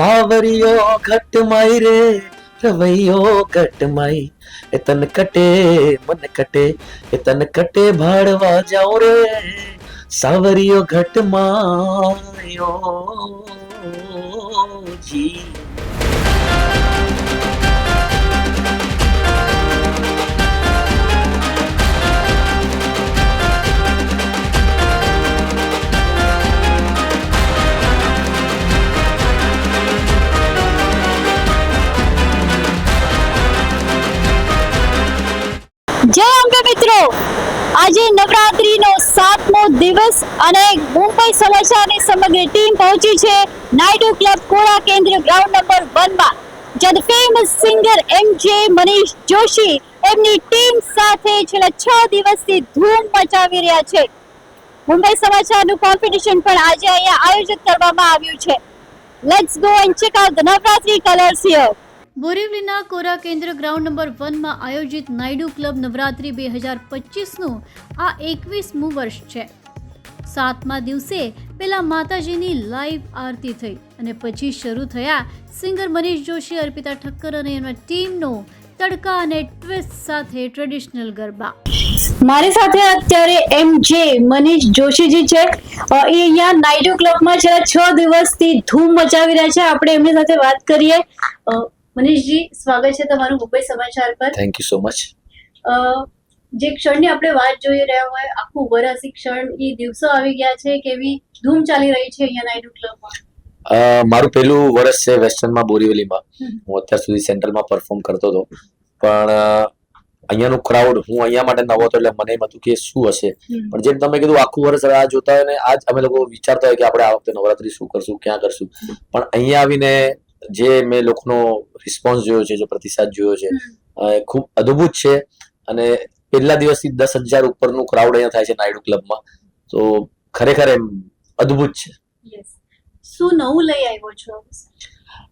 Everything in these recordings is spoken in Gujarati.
સાવરિયો ઘટમાઈ રે, રવૈયો ઘટમાઈ એ તન કટે મન કટે એ તન કટે ભાડવા જાઉં રે. સાવરિયો ઘટમાયો જી. આજે નવરાત્રીનો સાતમો દિવસ અને મુંબઈ સમાચારની સમગ્ર ટીમ પહોંચી છે નાયડુ ક્લબ કોળા કેન્દ્ર ગ્રાઉન્ડ નંબર વનમાં જ્યાં ફેમસ સિંગર એમ જે મનીષ જોશી એમની ટીમ સાથે છેલ્લા છ દિવસથી ધૂમ મચાવી રહ્યા છે. મુંબઈ સમાચારનું કોમ્પિટિશન પણ આજે અહીંયા આયોજિત કરવામાં આવ્યું છે. Let's go and check out the Navratri colours here બોરીવલીના Kora Kendra ground number વનમાં આયોજિત નાયડુ ક્લબ નવરાત્રી બે હજાર પચીસનું આ એકવીસમું વર્ષ છે. સાતમા દિવસે પેલા માતાજીની લાઈવ આરતી થઈ અને પછી શરૂ થયા સિંગર મનીષ જોશી, અર્પિતા ઠક્કર અને એમના ટીમનો તડકા અને ટ્વિસ્ટ સાથે ટ્રેડિશનલ ગરબા. મારી સાથે અત્યારે એમ જે મનીષ જોશીજી છે. એ અહીંયા નાયડુ ક્લબમાં છેલ્લા છ દિવસથી ધૂમ મચાવી રહ્યા છે. આપણે એમની સાથે વાત કરીએ. મનીષજી સ્વાગત છે તમારું મુંબઈ સમાચાર પર. થેન્ક યુ સો મચ જે ક્ષણની આપણે વાત જોઈ રહ્યા હોય આખું વરસ ક્ષણ એ દિવસો આવી ગયા છે કેવી ધૂમ ચાલી રહી છે અહીંયા નાયડુ ક્લબમાં. મારું પહેલું વર્ષ છે વેસ્ટર્નમાં બોરીવલીમાં. હું અત્યાર સુધી સેન્ટ્રલમાં પરફોર્મ કરતો હતો. પણ અહીંયાનું ક્રાઉડ હું અહીંયા માટે નવો હતો એટલે મને એમ હતું કે શું હશે. પણ જેમ તમે કીધું આખું વર્ષ રાહ જોતા હોય ને આજ અમે લોકો વિચારતા હોય કે આપણે આ વખતે નવરાત્રી શું કરશું ક્યાં કરશું. પણ અહીંયા આવીને જે મેં લોકોનો રિસ્પોન્સ જોયો છે જે પ્રતિસાદ જોયો છે ખૂબ અદ્ભુત છે. અને પહેલા દિવસથી દસ હજાર ઉપરનું ક્રાઉડ અહીંયા થાય છે નાયડુ ક્લબમાં તો ખરેખર એમ અદ્ભુત છે. શું નવું લઈ આવ્યો છો?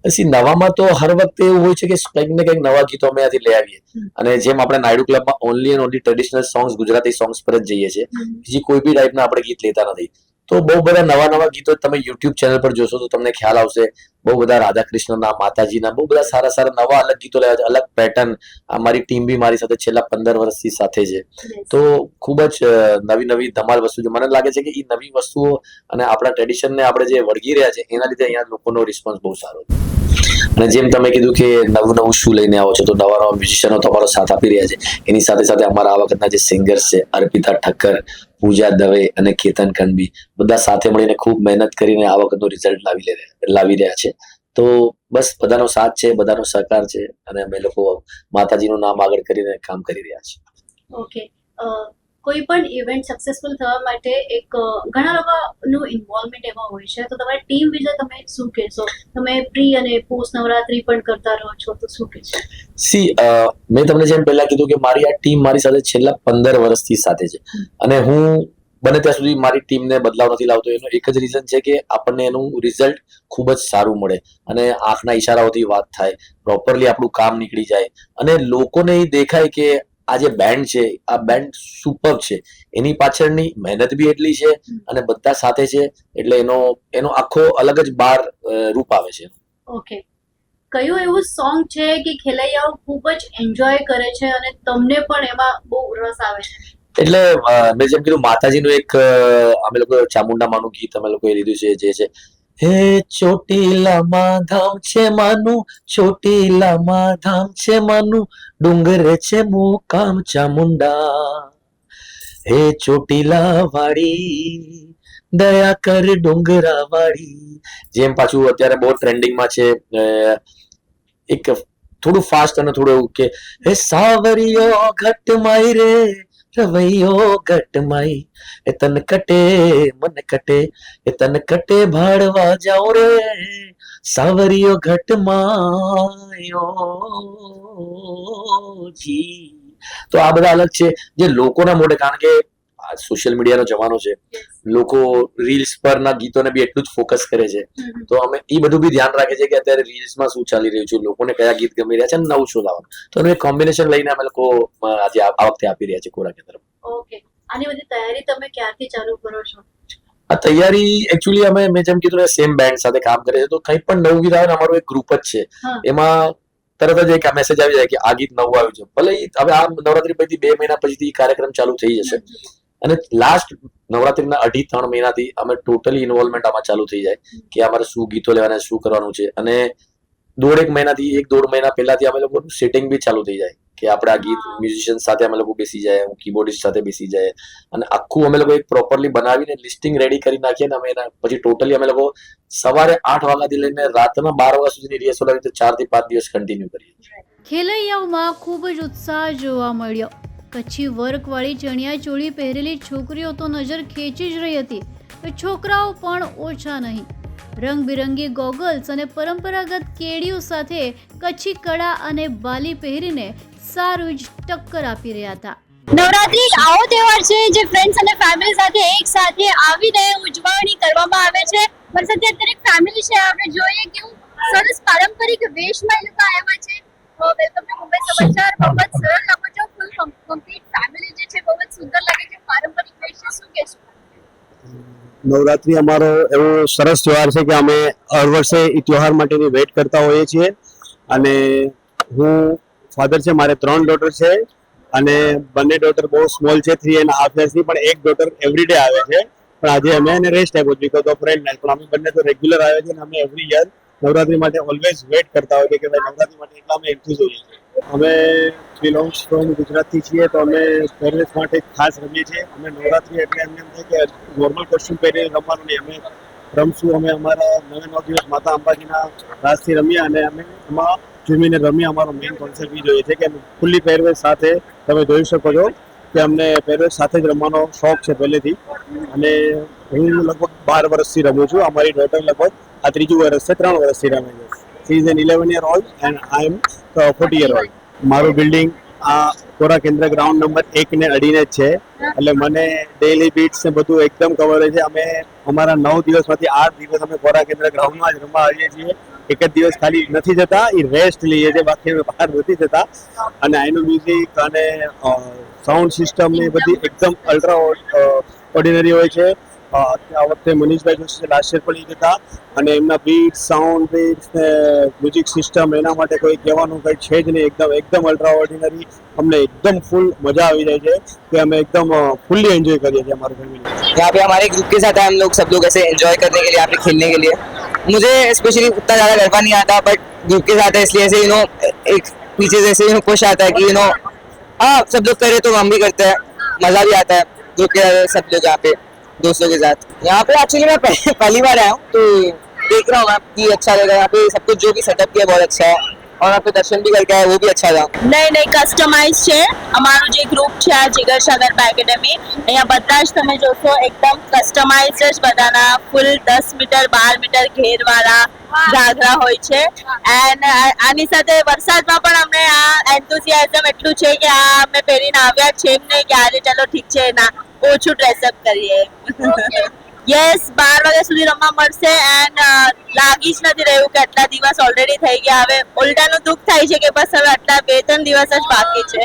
પછી નવામાં તો હર વખતે એવું હોય છે કે કંઈક ને કંઈક નવા ગીતો અમે ત્યાંથી લઈ આવીએ. અને જેમ આપણે નાયડુ ક્લબમાં only and only traditional songs Gujarati songs પર જ જઈએ છીએ. બીજી કોઈ બી ટાઈપના આપણે ગીત લેતા નથી. તો બહુ બધા નવા નવા ગીતો તમે યુટ્યુબ ચેનલ પર જોશો તો તમને ખ્યાલ આવશે. બહુ બધા રાધા કૃષ્ણના માતાજીના બહુ બધા સારા સારા નવા અલગ ગીતો લેવા છે. અલગ પેટર્ન અમારી ટીમ બી મારી સાથે છેલ્લા પંદર વર્ષથી સાથે છે. તો ખૂબ જ નવી નવી ધમાલ વસ્તુ છે. મને લાગે છે કે એ નવી વસ્તુઓ અને આપણા ટ્રેડિશનને આપણે જે વળગી રહ્યા છે એના લીધે અહીંયા લોકોનો રિસ્પોન્સ બહુ સારો છે. અને જેમ તમે કીધું કે નવું નવું શું લઈને આવો છો, તો નવા નવા મ્યુઝિશિયનો તમારો સાથ આપી રહ્યા છે. એની સાથે સાથે અમારા આ વખતના જે સિંગર્સ છે, અર્પિતા ઠક્કર, પૂજા દવે અને કેતન કણબી બધા સાથે મળીને ખૂબ મહેનત કરીને આ વખતનું રિઝલ્ટ લાવી લાવી રહ્યા છે. તો બસ બધાનો સાથ છે, બધાનો સહકાર છે અને અમે લોકો માતાજીનું નામ આગળ કરીને કામ કરી રહ્યા છીએ. ઓકે કોઈ પણ ઇવેન્ટ સક્સેસફુલ થવા માટે એક ઘણા લોકોનું ઇન્વોલ્વમેન્ટ એમાં હોય છે. તો તમારી ટીમ વિશે તમે શું કહેશો? તમે પ્રી અને પોસ્ટ નવરાત્રી પણ કરતા રહો છો તો શું કહેશો? સી મેં તમને જેમ પહેલા કીધું કે મારી આ ટીમ મારી સાથે છેલ્લા પંદર વર્ષથી સાથે છે. અને હું બને ત્યાં સુધી મારી ટીમને બદલાવ નથી લાવતો. એનું એક જ રીઝન છે કે આપણને એનું રિઝલ્ટ ખૂબ જ સારું મળે અને આંખના ઈશારાઓથી વાત થાય. પ્રોપરલી આપણું કામ નીકળી જાય. અને લોકોને એ દેખાય કે આ જે બેન્ડ છે આ બેન્ડ સુપર છે. એની પાછળની મહેનત બી એટલી છે અને બધા સાથે છે એટલે એનો એનો આખો અલગ જ બાર રૂપ આવે છે. ઓકે. કયું એવું સોંગ છે કે ખેલૈયાઓ ખૂબ જ એન્જોય કરે છે અને તમને પણ એમાં બહુ રસ આવે છે? એટલે મેં જેમ કીધું માતાજીનું એક અમે લોકો ચામુંડા માનું ગીત અમે લોકોએ લીધું છે જે છે હે ચોટીલામાં ધામ છે માનું ચોટીલામાં ધામ છે માનું, ડુંગરે છે મુકામ ચામુંડા. હે ચોટીલા વાળી, દયા કર ડુંગરા વાળી. જેમ પાછું અત્યારે બહુ ટ્રેન્ડિંગમાં છે એક થોડું ફાસ્ટ અને થોડું એવું કે, હે સાવરિયો ઘટમાઈ રે રવૈયો ઘટમાઈ એ તન કટે મન કટે એ તન કટે ભાડવા જાઉં રે સાવરિયો ઘટમાયો જી તો આ બધા અલગ છે જે લોકોના મોઢે કારણ કે સોશિયલ મીડિયાનો જમાનો છે. લોકો રીલ્સ પરના ગીતોને બી એટલું જ ફોકસ કરે છે. તો અમે એ બધું બી ધ્યાન રાખે છે કે અત્યારે રીલ્સમાં શું ચાલી રહ્યું છે લોકોને કયા ગીત ગમી રહ્યા છે અને નવું શું લાવવાનું. તો એનું એક કોમ્બિનેશન લઈને અમે લોકો આજે આ વખતે આપી રહ્યા છે કોરા કેન્દ્ર ઓકે. આની બધી તૈયારી તમે ક્યારથી ચાલુ કરો છો? આ તૈયારી એકચ્યુઅલી અમે મેં જેમ કીધું સેમ બેન્ડ સાથે કામ કરીએ છીએ તો કંઈ પણ નવું ગીત આવે ને અમારું એક ગ્રુપ જ છે. એમાં તરત જ એક મેસેજ આવી જાય કે આ ગીત નવું આવ્યું છે. ભલે હવે આ નવરાત્રી પછી બે મહિના પછીથી કાર્યક્રમ ચાલુ થઈ જશે. અને લાસ્ટ નવરાત્રીના અઢી ત્રણ મહિનાથી અમે ટોટલી ઇન્વોલ્વમેન્ટ આમાં ચાલુ થઈ જાય કે અમારે શું ગીતો લેવાના, શું કરવાનું છે. અને દોઢેક મહિનાથી, એક દોઢ મહિના પહેલાથી અમે લોકોનું સેટિંગ બી ચાલુ થઈ જાય કે આપણે આ ગીત મ્યુઝિશિયન સાથે અમે લોકો બેસી જાય, હું કીબોર્ડિસ્ટ સાથે બેસી જાય. અને આખું અમે લોકો એક પ્રોપરલી બનાવીને લિસ્ટિંગ રેડી કરી નાખીએ ને અમે એના પછી ટોટલી અમે લોકો સવારે આઠ વાગ્યાથી લઈને રાતના બાર વાગ્યા સુધીની રિહર્સલ આવી તો ચારથી પાંચ દિવસ કન્ટિન્યુ કરીએ. ખેલૈયાઓમાં ખૂબ જ ઉત્સાહ જોવા મળ્યો. કચ્છી વર્કવાળી ચણિયા ચોળી પહેરેલી છોકરીઓ તો નજર ખેંચી જ રહી હતી. છોકરાઓ પણ ઓછા નહીં. રંગબેરંગી ગોગલ્સ અને પરંપરાગત કેડીઓ સાથે કચ્છી કળા અને બાલી પહેરીને સારું જ ટક્કર આપી રહ્યા હતા. નવરાત્રી આવો તહેવાર છે જે ફ્રેન્ડ્સ અને ફેમિલી સાથે એક સાથે આવીને ઉજવણી કરવામાં આવે છે. પણ સાથે અત્યારે ફેમિલી છે, આપણે જોઈએ કેવું સરસ પારંપરિક વેશમાં એ લોકો આવ્યા છે. વેલકમ ટુ મુંબઈ સમાચાર. બહુ જ લાગો છો ફૂલ કમ્પ્લીટ ફેમિલી જે છે બહુ જ સુંદર લાગે છે પારંપરિક વેશ છે શું કહેશો નવરાત્રી અમારો એવો સરસ તહેવાર છે કે અમે હર વર્ષે એ તહેવાર માટેની વેઇટ કરતા હોઈએ છીએ. અને હું ફાધર છે, મારે ત્રણ ડોટર છે અને બંને ડોટર બહુ સ્મોલ છે થ્રી એન્ડ હાફ યર્સની પણ એક ડોટર એવરીડે આવે છે. પણ આજે અમે એને રેસ્ટ આપ્યો બીકોઝ ઓફ રેન્ટ પણ અમે બંને તો રેગ્યુલર આવે છે અને અમે એવરી યર નવરાત્રી માટે ઓલવેઝ વેટ કરતા હોય કે ભાઈ નવરાત્રી માટે એટલા અમે એન્થુઝ જોઈએ છીએ. અમે બિલોંગ્સ ફ્રોમ ગુજરાતથી છીએ તો અમે પહેરવેશ માટે ખાસ રમીએ છીએ. અમે નવરાત્રી એટલે એમને એમ થાય કે નોર્મલ કોસ્ટ્યુમ પહેરીને રમવાનું નહીં. અમે રમશું, અમે અમારા નવે નવ દિવસ માતા અંબાજીના રાસથી રમ્યા અને અમે એમાં ઝૂમીને રમ્યા અમારો મેઇન કોન્સેપ્ટ એ જોઈએ છે કે ખુલ્લી પહેરવેશ સાથે તમે જોઈ શકો છો કે અમને પહેરવેશ સાથે જ રમવાનો શોખ છે પહેલેથી. અને હું લગભગ બાર વર્ષથી રમું છું. અમારી ડોટર લગભગ આ ત્રીજું વર્ષ છે, ત્રણ વર્ષથી રમે છે. She is eleven year old and I am forty year old મારું બિલ્ડિંગ આ કોરા કેન્દ્ર ગ્રાઉન્ડ નંબર એક ને અડીને જ છે. એટલે મને ડેઈલી બીટ્સ ને બધું એકદમ કવર છે. અમે અમારા નવ દિવસમાંથી આઠ દિવસ અમે કોરા કેન્દ્ર ગ્રાઉન્ડમાં જ રમવા આવીએ છીએ. એક જ દિવસ ખાલી નથી જતા, એ રેસ્ટ લઈએ છીએ. બાકી અમે બહાર નથી જતા. અને આઈનું મ્યુઝિક અને સાઉન્ડ સિસ્ટમ ને બધી એકદમ અલ્ટ્રા ઓર્ડિનરી હોય છે. આ વખતે મનીષભાઈ જોશી છે લાસ્ટ યર પણ એ હતા અને એમના બીટ સાઉન્ડ બીટ્સ ને મ્યુઝિક સિસ્ટમ એના માટે કોઈ કહેવાનું કંઈ છે જ નહીં એકદમ એકદમ અલ્ટ્રા ઓર્ડિનરી અમને એકદમ ફૂલ મજા આવી જાય છે કે અમે એકદમ ફૂલ્લી એન્જોય કરીએ છીએ અમારું ફેમિલી यहाँ पे हमारे ग्रुप के साथ है हम लोग सब लोग ऐसे एंजॉय करने के लिए यहाँ पे खेलने के लिए मुझे स्पेशली उतना ज़्यादा गरबा नहीं आता बट ग्रुप के साथ है इसलिए ऐसे यू नो एक पीछे से ऐसे यू नो खुश आता है कि यू नो हाँ सब लोग करे तो हम भी करते हैं मज़ा भी आता है ग्रुप के साथ सब लोग यहाँ पे दोस्तों के साथ यहाँ पे एक्चुअली मैं पह- पहली बार आया हूँ तो देख रहा हूँ मैं कि अच्छा लगा यहाँ पे सब कुछ जो भी सेटअप किया बहुत अच्छा है और यहाँ पे दर्शन भी करके आए वो भी अच्छा था નહીં નહીં કસ્ટમાઇઝ છે અમારું જે ગ્રુપ છે આ જીગર સાગર એકેડમી અહીંયા બધા જ તમે જોશો એકદમ કસ્ટમાઇઝ જ બધાના ફૂલ દસ મીટર બાર મીટર ઘેરવાળા ઘાઘરા હોય છે એન્ડ આની સાથે વરસાદમાં પણ અમને આ એન્થુસિયાઝમ એટલું છે કે આ અમે પહેરીને આવ્યા જ છે એમ નહીં કે આજે ચાલો ઠીક છે ના ઓછું ડ્રેસઅપ કરીએ. યસ બાર વાગ્યા સુધી રમવા મળશે એન્ડ લાગી જ નથી રહ્યું કે આટલા દિવસ ઓલરેડી થઈ ગયા. હવે ઉલટાનું દુઃખ થાય છે કે બસ હવે આટલા બે ત્રણ દિવસ જ બાકી છે.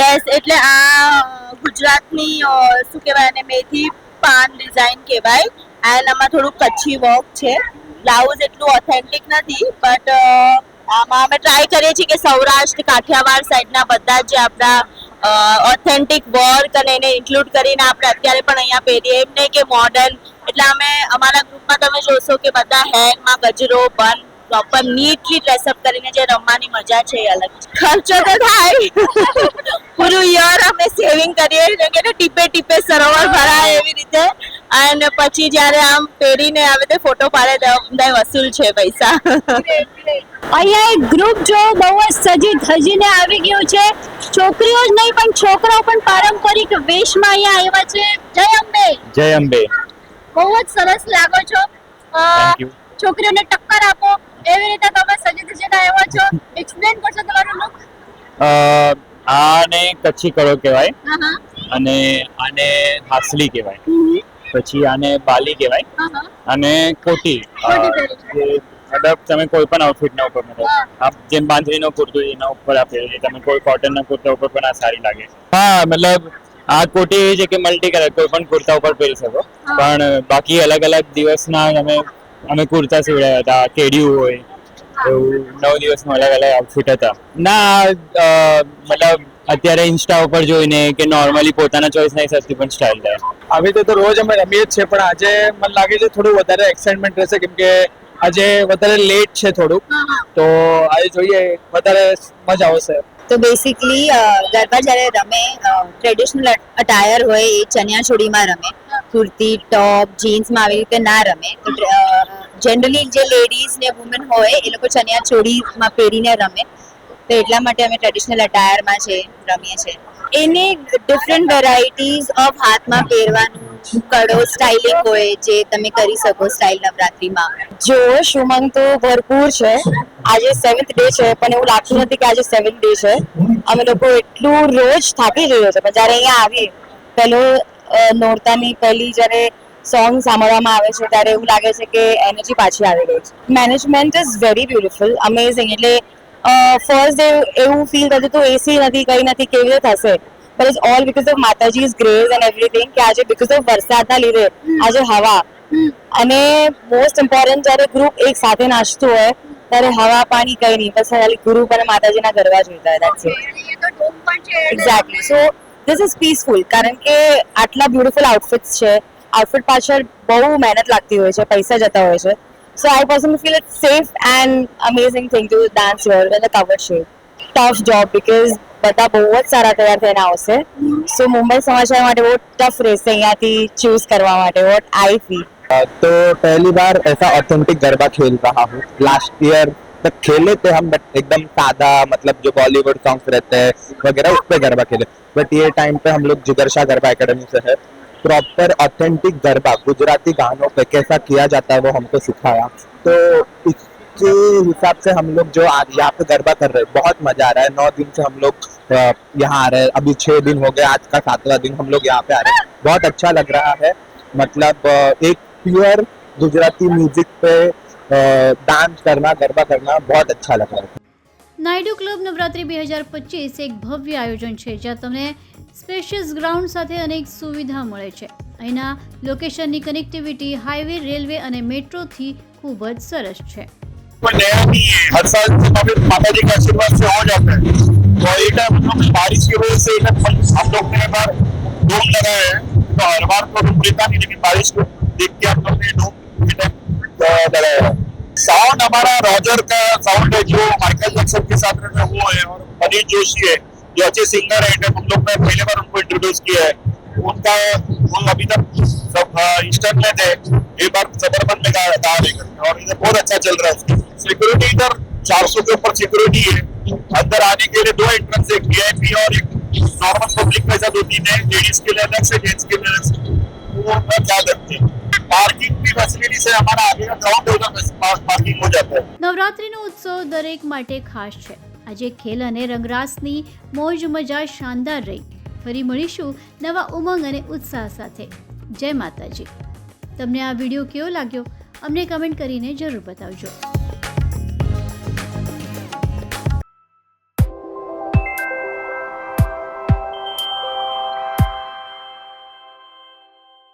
યસ એટલે આ ગુજરાતની શું કહેવાય અને મેથી પાન ડિઝાઇન કહેવાય. એન્ડ આમાં થોડું કચ્છી વર્ક છે. બ્લાઉઝ એટલું ઓથેન્ટિક નથી બટ આમાં અમે ટ્રાય કરીએ છીએ કે સૌરાષ્ટ્ર કાઠિયાવાડ સાઈડના બધા જે આપણા ઓથેન્ટિક વર્ક અને એને ઇન્ક્લુડ કરીને આપણે અત્યારે પણ અહીંયા પહેરીએ. એમ નહીં કે મોડર્ન એટલે અમે અમારા ગ્રુપમાં તમે જોશો કે બધા હેરમાં ગજરો બન પ્રોપર નીટલી ડ્રેસઅપ કરીને જે રમવાની મજા છે એ અલગ ખર્ચો તો થાય. પૂરું યર અમે સેવિંગ કરીએ. કે ટીપે ટીપે સરોવર ભરાય એવી રીતે. અને પછી જ્યારે આમ પહેરીને આવે તો ફોટો પાડે બધા વસૂલ છે પૈસા. અહીંયા એક ગ્રુપ જો બહુ જ સજી ધજીને આવી ગયું છે. છોકરીઓ જ નહીં પણ છોકરાઓ પણ પારંપરિક વેશમાં અહીંયા આવ્યા છે. જય અંબે. જય અંબે. બહુ જ સરસ લાગો છો. છોકરીઓને ટક્કર આપો. એવી રીતે તમે સજી ધજીને આવ્યા છો. એક્સપ્લેન કરશો તમારો લુક આને કચ્છી કળો કહેવાય. અને આને હાસલી કહેવાય. પછી આને બાલી કહેવાય. અને કોટી. મતલબ તમે કોઈ પણ આઉટફિટના ઉપર મળો. આપ જેમ બાંધણીનો કુર્તો એના ઉપર આપે તમે કોઈ કોટનના કુર્તા ઉપર પણ આ સારી લાગે હા મતલબ આ કોટી એવી છે કે મલ્ટી કલર કોઈ પણ કુર્તા ઉપર પહેરી શકો. પણ બાકી અલગ અલગ દિવસના અમે અમે કુર્તા સીવડાયા હતા કેડિયું હોય એવું નવ દિવસનું અલગ અલગ આઉટફિટ હતા. ના અ, મતલબ અત્યારે ઇન્સ્ટા ઉપર જોઈને કે નોર્મલી પોતાના ચોઈસના હિસાબથી પણ સ્ટાઇલ થાય. આવી રીતે તો રોજ અમે રમીએ જ છે પણ આજે મને લાગે છે થોડું વધારે એક્સાઇટમેન્ટ રહેશે કેમ કે આજે વધારે લેટ છે થોડુંક તો આજે જોઈએ વધારે મજા આવશે. તો બેસિકલી ગરબા જ્યારે રમે ટ્રેડિશનલ અટાયર હોય એ ચણિયા ચોળીમાં રમે. કુર્તી ટોપ જીન્સમાં આવી રીતે ના રમે. તો જનરલી જે લેડીઝ ને વુમેન હોય એ લોકો ચણિયા ચોળીમાં પહેરીને રમે. તો એટલા માટે અમે ટ્રેડિશનલ અટાયરમાં છે રમીએ છીએ. એની ડિફરન્ટ વેરાયટીઝ ઓફ હાથમાં પહેરવાનું, કડો સ્ટાઇલિંગ હોય જે તમે કરી શકો સ્ટાઇલ નવરાત્રીમાં. જોશ ઉમંગ તો ભરપૂર છે. આજે સેવન્થ ડે છે, પણ એવું લાગતું નથી કે આજે સેવન્થ ડે છે. અમે લોકો એટલું રોજ થાકી જઈએ છે, પણ જ્યારે અહીંયા આવીએ પહેલો નોરતાની પહેલી જ્યારે સોંગ સાંભળવામાં આવે છે, ત્યારે એવું લાગે છે કે એનર્જી પાછી આવી ગઈ છે. Management is very beautiful amazing એટલે ફર્સ્ટ ડે એવું ફીલ થતું હતું એસી નથી કંઈ નથી કેવી રીતે થશે? But is all because of Mataji's grace and everything કે આજે બીકોઝ ઓફ વરસાદના લીધે આજે હવા. અને મોસ્ટ ઇમ્પોર્ટન્ટ જ્યારે ગ્રુપ એક સાથે નાચતું હોય ત્યારે હવા પાણી કઈ નહીં બસ ખાલી ગ્રુપ અને માતાજીના ગરબા જોઈતા હોય that's exactly so this is peaceful કારણ કે આટલા બ્યુટિફુલ આઉટફિટ્સ છે. આઉટફિટ પાછળ બહુ મહેનત લાગતી હોય છે પૈસા જતા હોય છે. so I personally feel it safe and amazing thing to dance your with cover shape tough job because બધા બહુ જ સારા તૈયાર થઈને આવશે સો મુંબઈ સમાચાર માટે બહુ ટફ રહેશે અહીંયાથી ચૂઝ કરવા માટે વોટ આઈ ફીલ तो पहली बार ऐसा ऑथेंटिक गरबा खेल रहा हूँ लास्ट ईयर तक खेले थे हम बट एकदम सादा मतलब जो बॉलीवुड सॉन्ग्स रहते हैं वगैरह उस पे गरबा खेले बट ये टाइम पे हम लोग जुगरशा गरबा एकेडमी से है प्रॉपर ऑथेंटिक गरबा, गुजराती गानों पे कैसा किया जाता है वो हमको सिखाया। तो इसके हिसाब से हम लोग जो यहाँ पे गरबा कर रहे हैं, बहुत मज़ा आ रहा है। नौ दिन से हम लोग यहाँ आ रहे हैं। अभी छह दिन हो गए, आज का सातवां दिन हम लोग यहाँ पे आ रहे हैं। बहुत अच्छा लग रहा है। मतलब एक प्योर गुजराती म्यूज़िक पे डांस करना, गरबा करना बहुत अच्छा लग रहा है। નાયડુ ક્લબ નવરાત્રી બે હજાર પચીસ એક ભવ્ય આયોજન છે જ્યાં તમને સ્પેશિયસ ગ્રાઉન્ડ સાથે અનેક સુવિધા મળે છે અહીંના લોકેશનની કનેક્ટિવિટી હાઈવે રેલવે અને મેટ્રોથી ખૂબ જ સરસ છે कोई नया नहीं है हर साल जितना भी माता जी के आशीर्वाद से हो जाता है तो ये टाइम हम लोग बारिश की वजह से इधर हम लोग ने बार डोम लगाया है तो हर बार तो रूम लेता नहीं लेकिन बारिश को देख के हम लोग ने डोम ये टाइम लगाया है साउंड हमारा रॉजर का साउंड है जो माइकल जैक्सन के साथ में वो है और अनिल जोशी है, जो अच्छे सिंगर है हम लोग ने पहले बार उनको इंट्रोड्यूस किया है। उनका वो अभी तक सब ईस्टर्न में थे एक बार सबरबन में गा रहे और इधर बहुत अच्छा चल रहा है। सिक्योरिटी इधर 400 के ऊपर सिक्योरिटी है। अंदर आने के लिए दो एंट्रेंस एक वीआईपी और एक नॉर्मल पब्लिक में दो तीन है लेडीज़ के लिए अलग से जेंट्स के लिए अलग से। वो ख्याल रखते हैं? पार्किंग की फैसिलिटी से हमारा आगे का ग्राउंड है નવરાત્રિનો ઉત્સવ દરેક માટે ખાસ છે. આજે ખેલ અને રંગરાસની મોજ મજા શાનદાર રહી. ફરી મળીશું નવા ઉમંગ અને ઉત્સાહ સાથે. જય માતાજી. તમને આ વીડિયો કેવો લાગ્યો? અમને કમેન્ટ કરીને જરૂર બતાવજો.